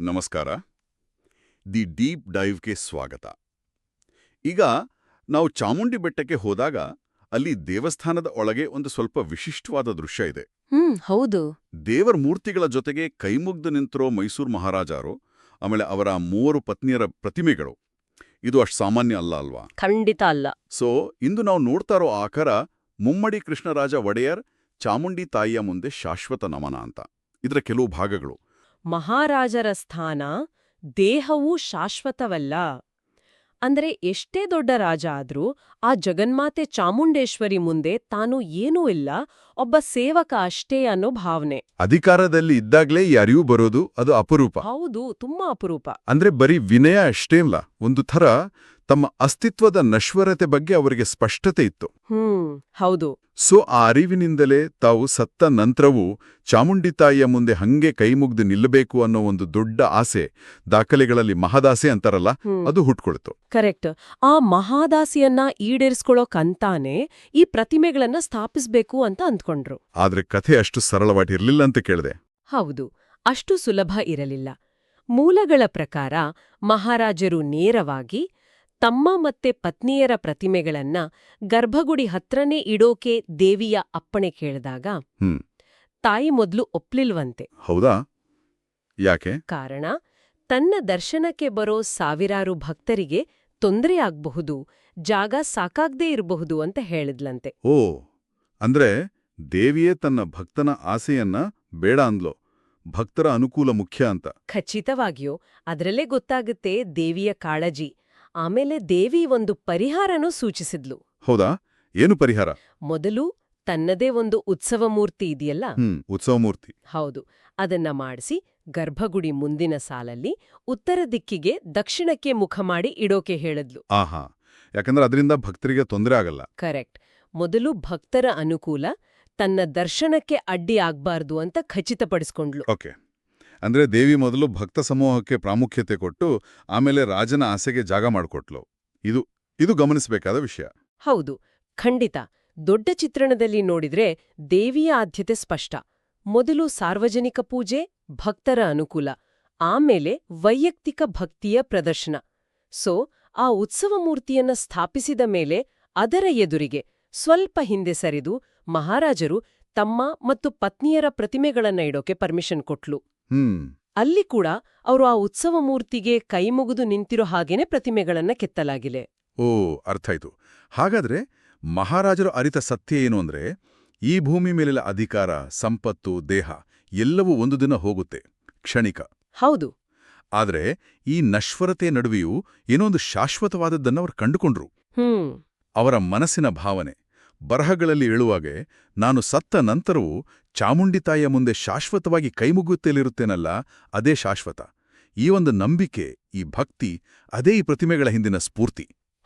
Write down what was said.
ನಮಸ್ಕಾರ. The deep ಡೈವ್ಗೆ ಸ್ವಾಗತ. ಈಗ ನಾವು ಚಾಮುಂಡಿ ಬೆಟ್ಟಕ್ಕೆ ಹೋದಾಗ ಅಲ್ಲಿ ದೇವಸ್ಥಾನದ ಒಳಗೆ ಒಂದು ಸ್ವಲ್ಪ ವಿಶಿಷ್ಟವಾದ ದೃಶ್ಯ ಇದೆ. ಹ್ಮ್ ಹೌದು. ದೇವರ ಮೂರ್ತಿಗಳ ಜೊತೆಗೆ ಕೈಮುಗ್ದು ನಿಂತಿರೋ ಮೈಸೂರು ಮಹಾರಾಜರು ಆಮೇಲೆ ಅವರ ಮೂವರು ಪತ್ನಿಯರ ಪ್ರತಿಮೆಗಳು. ಇದು ಅಷ್ಟು ಸಾಮಾನ್ಯ ಅಲ್ಲ ಅಲ್ವಾ? ಖಂಡಿತ ಅಲ್ಲ. ಸೊ ಇಂದು ನಾವು ನೋಡ್ತಾ ಇರೋ ಆಕಾರ ಮುಮ್ಮಡಿ ಕೃಷ್ಣರಾಜ ಒಡೆಯರ್ ಚಾಮುಂಡಿ ತಾಯಿಯ ಮುಂದೆ ಶಾಶ್ವತ ನಮನ ಅಂತ. ಇದರ ಕೆಲವು ಭಾಗಗಳು. ಮಹಾರಾಜರ ಸ್ಥಾನ ದೇಹವೂ ಶಾಶ್ವತವಲ್ಲ. ಅಂದ್ರೆ ಎಷ್ಟೇ ದೊಡ್ಡ ರಾಜ ಆದ್ರೂ ಆ ಜಗನ್ಮಾತೆ ಚಾಮುಂಡೇಶ್ವರಿ ಮುಂದೆ ತಾನು ಏನೂ ಇಲ್ಲ ಒಬ್ಬ ಸೇವಕ ಅಷ್ಟೇ ಅನ್ನೋ ಭಾವನೆ. ಅಧಿಕಾರದಲ್ಲಿ ಇದ್ದಾಗ್ಲೇ ಈ ಅರಿವು ಬರೋದು ಅದು ಅಪರೂಪ. ಹೌದು ತುಂಬಾ ಅಪರೂಪ. ಅಂದ್ರೆ ಬರೀ ವಿನಯ ಅಷ್ಟೇ ಅಲ್ಲ ಒಂದು ಥರ ತಮ್ಮ ಅಸ್ತಿತ್ವದ ನಶ್ವರತೆ ಬಗ್ಗೆ ಅವರಿಗೆ ಸ್ಪಷ್ಟತೆ ಇತ್ತು. ಹ್ಮ್ ಹೌದು. ಸೊ ಆ ಅರಿವಿನಿಂದಲೇ ತಾವು ಸತ್ತ ನಂತರವೂ ಚಾಮುಂಡಿ ತಾಯಿಯ ಮುಂದೆ ಹಂಗೆ ಕೈಮುಗ್ದು ನಿಲ್ಲಬೇಕು ಅನ್ನೋ ಒಂದು ದೊಡ್ಡ ಆಸೆ ದಾಖಲೆಗಳಲ್ಲಿ ಮಹಾದಾಸೆ ಅಂತಾರಲ್ಲ ಅದು ಹುಟ್ಕೊಳ್ತು. ಕರೆಕ್ಟ್. ಆ ಮಹಾದಾಸಿಯನ್ನ ಈಡೇರಿಸ್ಕೊಳ್ಳೋಕಂತಾನೆ ಈ ಪ್ರತಿಮೆಗಳನ್ನ ಸ್ಥಾಪಿಸಬೇಕು ಅಂತ ಅಂದ್ಕೊಂಡ್ರು. ಆದ್ರೆ ಕಥೆ ಅಷ್ಟು ಸರಳವಾಗಿರ್ಲಿಲ್ಲ ಅಂತ ಕೇಳಿದೆ. ಹೌದು ಅಷ್ಟು ಸುಲಭ ಇರಲಿಲ್ಲ. ಮೂಲಗಳ ಪ್ರಕಾರ ಮಹಾರಾಜರು ನೇರವಾಗಿ ತಮ್ಮ ಮತ್ತೆ ಪತ್ನಿಯರ ಪ್ರತಿಮೆಗಳನ್ನ ಗರ್ಭಗುಡಿ ಹತ್ರನೇ ಇಡೋಕೆ ದೇವಿಯ ಅಪ್ಪಣೆ ಕೇಳಿದಾಗ ಹ್ಮ್. ತಾಯಿ ಮೊದಲು ಒಪ್ಲಿಲ್ವಂತೆ. ಹೌದಾ? ಯಾಕೆ? ಕಾರಣ ತನ್ನ ದರ್ಶನಕ್ಕೆ ಬರೋ ಸಾವಿರಾರು ಭಕ್ತರಿಗೆ ತೊಂದರೆ ಆಗ್ಬಹುದು ಜಾಗ ಸಾಕಾಗ್ದೇ ಇರಬಹುದು ಅಂತ ಹೇಳಿದ್ಲಂತೆ. ಓ ಅಂದ್ರೆ ದೇವಿಯೇ ತನ್ನ ಭಕ್ತನ ಆಸೆಯನ್ನ ಬೇಡ ಅಂದ್ಲೋ ಭಕ್ತರ ಅನುಕೂಲ ಮುಖ್ಯ ಅಂತ. ಖಚಿತವಾಗಿಯೋ ಅದರಲ್ಲೇ ಗೊತ್ತಾಗುತ್ತೆ ದೇವಿಯ ಕಾಳಜಿ ಆಮೇಲೆ ದೇವಿ ಒಂದು ಪರಿಹಾರನೂ ಸೂಚಿಸಿದ್ಲು. ಹೌದಾ? ಏನು ಪರಿಹಾರ? ಮೊದಲು ತನ್ನದೇ ಒಂದು ಉತ್ಸವ ಮೂರ್ತಿ ಇದೆಯಲ್ಲ? ಉತ್ಸವ ಮೂರ್ತಿ ಹೌದು. ಅದನ್ನ ಮಾಡಿಸಿ ಗರ್ಭಗುಡಿ ಮುಂದಿನ ಸಾಲಲ್ಲಿ ಉತ್ತರ ದಿಕ್ಕಿಗೆ ದಕ್ಷಿಣಕ್ಕೆ ಮುಖ ಮಾಡಿ ಇಡೋಕೆ ಹೇಳಿದ್ಲು. ಆಹಾ. ಯಾಕಂದ್ರೆ ಅದರಿಂದ ಭಕ್ತರಿಗೆ ತೊಂದರೆ ಆಗಲ್ಲ. ಕರೆಕ್ಟ್. ಮೊದಲು ಭಕ್ತರ ಅನುಕೂಲ ತನ್ನ ದರ್ಶನಕ್ಕೆ ಅಡ್ಡಿ ಆಗ್ಬಾರ್ದು ಅಂತ ಖಚಿತಪಡಿಸ್ಕೊಂಡ್ಲು ಓಕೆ. ಅಂದ್ರೆ ದೇವಿ ಮೊದಲು ಭಕ್ತ ಸಮೂಹಕ್ಕೆ ಪ್ರಾಮುಖ್ಯತೆ ಕೊಟ್ಟು ಆಮೇಲೆ ರಾಜನ ಆಸೆಗೆ ಜಾಗ ಮಾಡಿಕೊಟ್ಲು. ಇದು ಇದು ಗಮನಿಸಬೇಕಾದ ವಿಷಯ. ಹೌದು, ಖಂಡಿತ. ದೊಡ್ಡ ಚಿತ್ರಣದಲ್ಲಿ ನೋಡಿದ್ರೆ ದೇವಿಯ ಆದ್ಯತೆ ಸ್ಪಷ್ಟ. ಮೊದಲು ಸಾರ್ವಜನಿಕ ಪೂಜೆ, ಭಕ್ತರ ಅನುಕೂಲ, ಆಮೇಲೆ ವೈಯಕ್ತಿಕ ಭಕ್ತಿಯ ಪ್ರದರ್ಶನ. ಸೊ, ಆ ಉತ್ಸವ ಮೂರ್ತಿಯನ್ನ ಸ್ಥಾಪಿಸಿದ ಮೇಲೆ ಅದರ ಎದುರಿಗೆ ಸ್ವಲ್ಪ ಹಿಂದೆ ಸರಿದು ಮಹಾರಾಜರು ತಮ್ಮ ಮತ್ತು ಪತ್ನಿಯರ ಪ್ರತಿಮೆಗಳನ್ನ ಇಡೋಕೆ ಪರ್ಮಿಷನ್ ಕೊಟ್ಲು. ಹ್ಮ್. ಅಲ್ಲಿ ಕೂಡ ಅವರು ಆ ಉತ್ಸವ ಮೂರ್ತಿಗೆ ಕೈಮುಗಿದು ನಿಂತಿರೋ ಹಾಗೇನೆ ಪ್ರತಿಮೆಗಳನ್ನ ಕೆತ್ತಲಾಗಿದೆ. ಓ ಅರ್ಥ ಆಯ್ತು. ಹಾಗಾದ್ರೆ ಮಹಾರಾಜರು ಅರಿತ ಸತ್ಯ ಏನು ಅಂದ್ರೆ ಈ ಭೂಮಿ ಮೇಲಿನ ಅಧಿಕಾರ ಸಂಪತ್ತು ದೇಹ ಎಲ್ಲವೂ ಒಂದು ದಿನ ಹೋಗುತ್ತೆ ಕ್ಷಣಿಕ. ಹೌದು. ಆದ್ರೆ ಈ ನಶ್ವರತೆ ನಡುವೆಯೂ ಏನೊಂದು ಶಾಶ್ವತವಾದದ್ದನ್ನು ಅವರು ಕಂಡುಕೊಂಡ್ರು. ಹ್ಮ್. ಅವರ ಮನಸ್ಸಿನ ಭಾವನೆ ಬರಹಗಳಲ್ಲಿ ಹೇಳುವಾಗೆ ನಾನು ಸತ್ತ ನಂತರವೂ ಚಾಮುಂಡಿ ತಾಯಿಯ ಮುಂದೆ ಶಾಶ್ವತವಾಗಿ ಕೈಮುಗುತ್ತಲಿರುತ್ತೇನಲ್ಲ ಅದೇ ಶಾಶ್ವತ. ಈ ಒಂದು ನಂಬಿಕೆ, ಈ ಭಕ್ತಿ, ಅದೇ ಈ ಪ್ರತಿಮೆಗಳ ಹಿಂದಿನ ಸ್ಫೂರ್ತಿ.